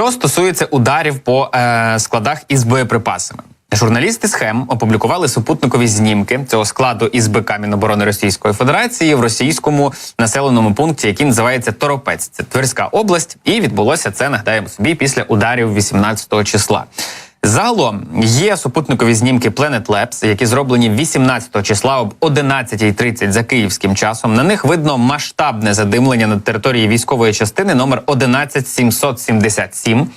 Що стосується ударів по е, складах із боєприпасами. Журналісти схем опублікували супутникові знімки цього складу СБК Міноборони Російської Федерації в російському населеному пункті, який називається Торопець. Це Тверська область, і відбулося це нагадаємо собі після ударів 18 числа. Загалом є супутникові знімки Planet Labs, які зроблені 18 числа об 11.30 за київським часом. На них видно масштабне задимлення на території військової частини номер 11777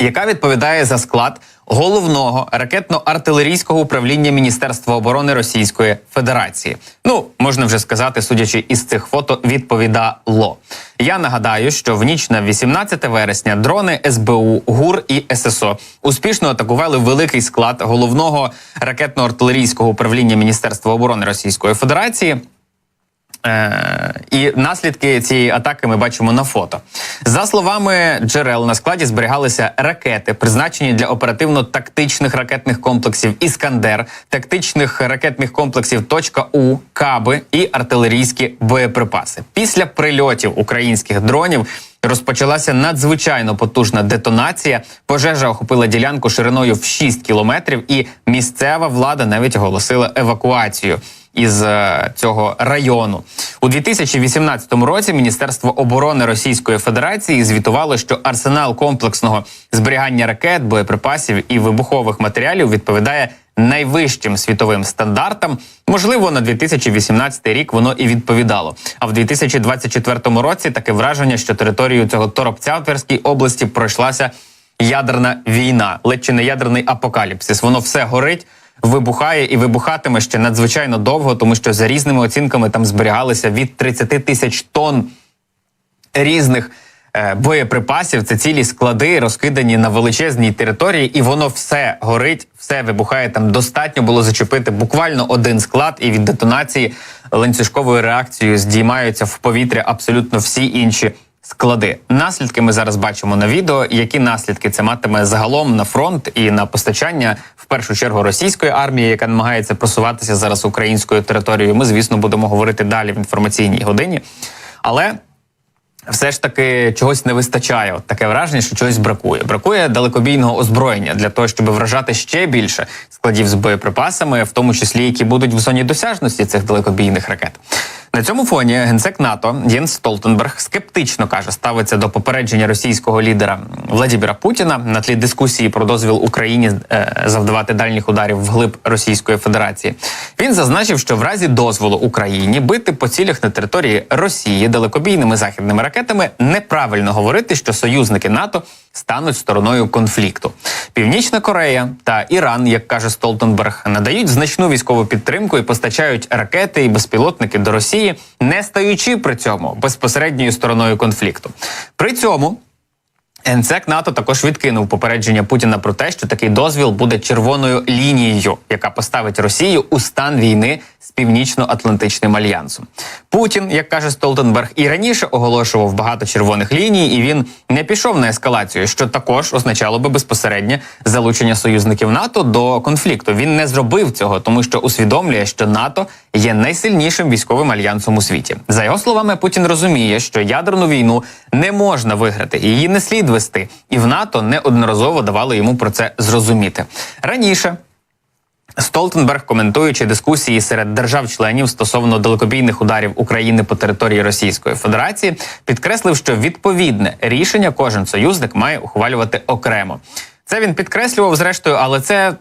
яка відповідає за склад головного ракетно-артилерійського управління Міністерства оборони Російської Федерації. Ну можна вже сказати, судячи із цих фото, відповідало. Я нагадаю, що в ніч на 18 вересня дрони СБУ, ГУР і ССО успішно атакували великий склад головного ракетно-артилерійського управління Міністерства оборони Російської Федерації. Е, і наслідки цієї атаки ми бачимо на фото. За словами джерел, на складі зберігалися ракети, призначені для оперативно-тактичних ракетних комплексів Іскандер, тактичних ракетних комплексів «Точка У, Каби і артилерійські боєприпаси. Після прильотів українських дронів. Розпочалася надзвичайно потужна детонація. Пожежа охопила ділянку шириною в 6 кілометрів, і місцева влада навіть оголосила евакуацію із е, цього району у 2018 році. Міністерство оборони Російської Федерації звітувало, що арсенал комплексного зберігання ракет, боєприпасів і вибухових матеріалів відповідає найвищим світовим стандартам. Можливо, на 2018 рік воно і відповідало. А в 2024 році таке враження, що територію цього торопця в Тверській області пройшлася ядерна війна, ледь чи не ядерний апокаліпсис. Воно все горить. Вибухає і вибухатиме ще надзвичайно довго, тому що за різними оцінками там зберігалися від 30 тисяч тонн різних е, боєприпасів. Це цілі склади, розкидані на величезній території, і воно все горить, все вибухає. Там достатньо було зачепити буквально один склад, і від детонації ланцюжковою реакцією здіймаються в повітря абсолютно всі інші. Склади наслідки ми зараз бачимо на відео. Які наслідки це матиме загалом на фронт і на постачання в першу чергу російської армії, яка намагається просуватися зараз українською територією? Ми, звісно, будемо говорити далі в інформаційній годині, але все ж таки чогось не вистачає. От таке враження, що чогось бракує. Бракує далекобійного озброєння для того, щоб вражати ще більше складів з боєприпасами, в тому числі які будуть в зоні досяжності цих далекобійних ракет. На цьому фоні генсек НАТО Єнс Столтенберг скептично каже, ставиться до попередження російського лідера Владіміра Путіна на тлі дискусії про дозвіл Україні е, завдавати дальніх ударів вглиб Російської Федерації. Він зазначив, що в разі дозволу Україні бити по цілях на території Росії далекобійними західними ракетами неправильно говорити, що союзники НАТО стануть стороною конфлікту. Північна Корея та Іран, як каже Столтенберг, надають значну військову підтримку і постачають ракети і безпілотники до Росії, не стаючи при цьому безпосередньою стороною конфлікту. При цьому. Генсек НАТО також відкинув попередження Путіна про те, що такий дозвіл буде червоною лінією, яка поставить Росію у стан війни з північно-атлантичним альянсом. Путін, як каже Столтенберг, і раніше оголошував багато червоних ліній, і він не пішов на ескалацію, що також означало би безпосереднє залучення союзників НАТО до конфлікту. Він не зробив цього, тому що усвідомлює, що НАТО є найсильнішим військовим альянсом у світі. За його словами, Путін розуміє, що ядерну війну не можна виграти, її не слід вести. І в НАТО неодноразово давали йому про це зрозуміти раніше. Столтенберг, коментуючи дискусії серед держав-членів стосовно далекобійних ударів України по території Російської Федерації, підкреслив, що відповідне рішення кожен союзник має ухвалювати окремо. Це він підкреслював зрештою, але це.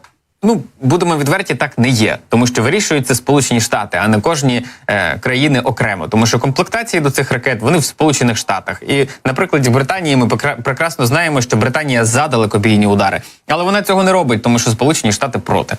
Ну, будемо відверті, так не є, тому що вирішуються Сполучені Штати, а не кожні е, країни окремо. Тому що комплектації до цих ракет вони в Сполучених Штатах. І, наприклад, в Британії ми прекрасно знаємо, що Британія за далекобійні удари, але вона цього не робить, тому що Сполучені Штати проти.